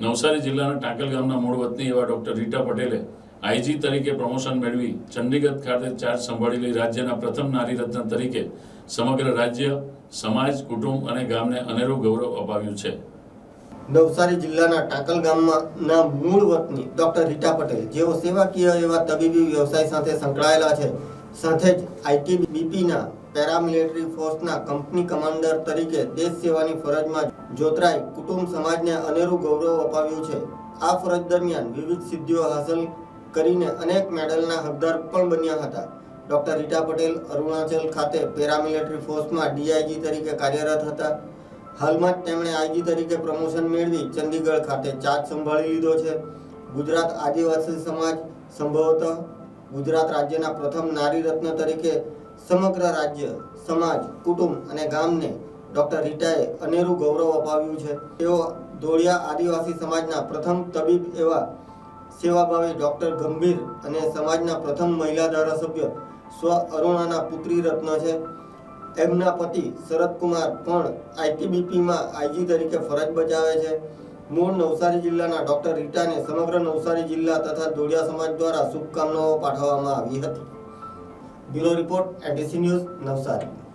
નવસારી જિલ્લાના ટાંકલ ગામના મૂળ વતની એવા ડોક્ટર રીટા પટેલે આઈજી તરીકે પ્રમોશન મેળવી ચંદીગઢ ખાતે ચાર્જ સંભાળી લઈ રાજ્યના પ્રથમ નારી રત્ન તરીકે સમગ્ર રાજ્ય, સમાજ, કુટુંબ અને ગામને અનેરું ગૌરવ અપાવ્યું છે. નવસારી જિલ્લાના ટાકલ ગામના મૂળ વતની ડોક્ટર રીટા પટેલ, જેઓ સેવાકીય એવા તબીબી વ્યવસાય સાથે સંકળાયેલા છે. સાથે જ આઈટીબીપીના પેરામિલિટરી ફોર્સના કંપની કમાન્ડર તરીકે દેશ સેવાની ફરજમાં જોતરાઈ કુટુંબ સમાજને અનેરું ગૌરવ અપાવ્યું છે. આ ફરજ દરમિયાન વિવિધ સિદ્ધિઓ હાંસલ કરીને અનેક મેડલના હકદાર પણ બન્યા હતા. ડોક્ટર રીટા પટેલ અરુણાચલ ખાતે પેરામિલિટરી ફોર્સમાં ડીઆઈજી તરીકે કાર્યરત હતા. હાલમાં જ તેમણે આઈજી તરીકે પ્રમોશન મેળવી ચંદીગઢ ખાતે ચાર્જ સંભાળી લીધો છે. ગુજરાત આદિવાસી સમાજ સંભવતઃ ગુજરાત રાજ્યના પ્રથમ નારી રત્ન તરીકે સમગ્ર રાજ્ય, સમાજ, કુટુંબ અને ગામને ડોક્ટર રીટાએ અનેરું ગૌરવ અપાવ્યું છે. તેઓ ધોળિયા આદિવાસી સમાજના પ્રથમ તબીબ એવા સેવાભાવી ડોક્ટર ગંભીર અને સમાજના પ્રથમ મહિલા ધારાસભ્ય સ્વ અરુણાના પુત્રી રત્ન છે. એમના પતિ શરદકુમાર પણ આઈટીબીપીમાં આઈજી તરીકે ફરજ બજાવે છે. મૂળ નવસારી જિલ્લાના ડોક્ટર રીટાને સમગ્ર નવસારી જિલ્લા તથા ધોળિયા સમાજ દ્વારા શુભકામનાઓ પાઠવવામાં આવી હતી. Bureau report ADC news Navsari.